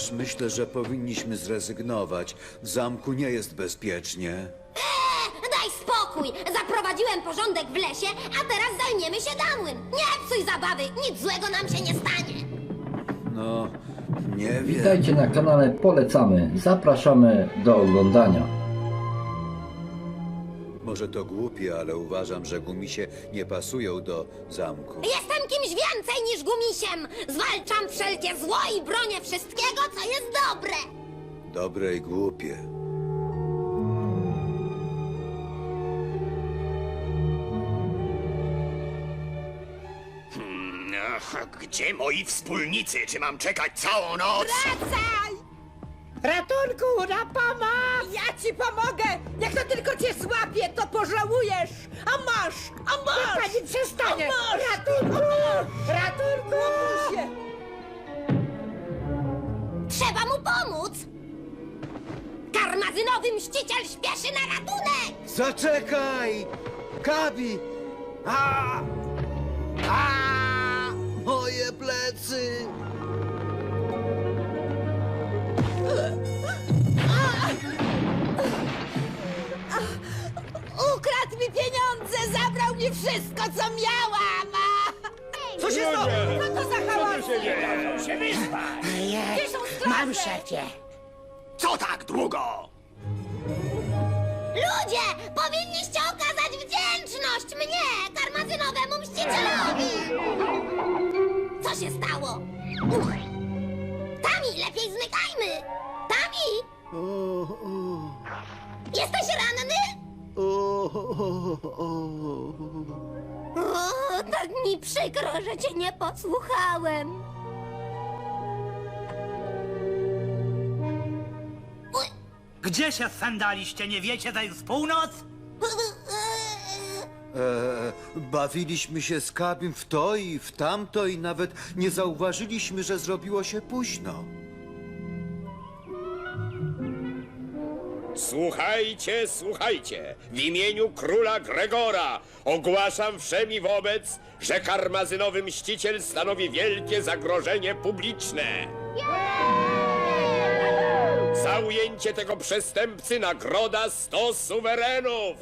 Też myślę, że powinniśmy zrezygnować. W zamku nie jest bezpiecznie. Daj spokój! Zaprowadziłem porządek w lesie, a teraz zajmiemy się Damłem. Nie psuj zabawy, nic złego nam się nie stanie. No, nie wiem. Witajcie na kanale Polecamy. Zapraszamy do oglądania. Może to głupie, ale uważam, że gumisie nie pasują do zamku. Jestem kimś więcej niż gumisiem! Zwalczam wszelkie zło i bronię wszystkiego, co jest dobre! Dobre i głupie. Ach, gdzie moi wspólnicy? Czy mam czekać całą noc? Wracaj! Ratunku, na pomoc! Ja ci pomogę! Jak to tylko cię złapię, to pożałujesz! A masz! A masz! Niech pani przestanie! Ratunku! Ratunku! Opuść się! Trzeba mu pomóc! Karmazynowy mściciel śpieszy na ratunek! Zaczekaj! Kabi! A! A! Moje plecy! Wszystko, co miałam! Co się stało? Co to za hałas? Gdzie są straże? Mam szefie! Co tak długo? Ludzie, powinniście okazać wdzięczność mnie, karmazynowemu mścicielowi! Co się stało? Uch. Tami, lepiej zmykajmy! Tami, jesteś ranny? O, tak mi przykro, że cię nie posłuchałem. Gdzie się sandaliście? Nie wiecie, że jest północ? E, bawiliśmy się z Kabim w to i w tamto i nawet nie zauważyliśmy, że zrobiło się późno. Słuchajcie, słuchajcie! W imieniu króla Gregora ogłaszam wszemi wobec, że karmazynowy mściciel stanowi wielkie zagrożenie publiczne. Za ujęcie tego przestępcy nagroda 100 suwerenów!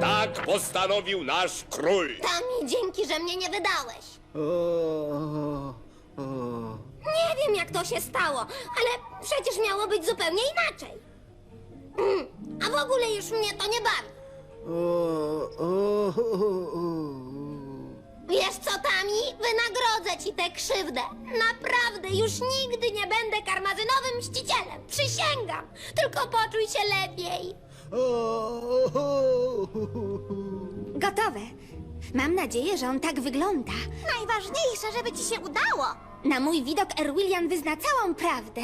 Tak postanowił nasz król. Tami, dzięki, że mnie nie wydałeś. O, o, o. Nie wiem, jak to się stało, ale przecież miało być zupełnie inaczej. Mm, A w ogóle już mnie to nie bawi. O, o, o, o. Wiesz co, Tami? Wynagrodzę ci tę krzywdę. Naprawdę, już nigdy nie będę karmazynowym mścicielem. Przysięgam. Tylko poczuj się lepiej. Gotowe. Mam nadzieję, że on tak wygląda. Najważniejsze, żeby ci się udało. Na mój widok Erwillian wyzna całą prawdę.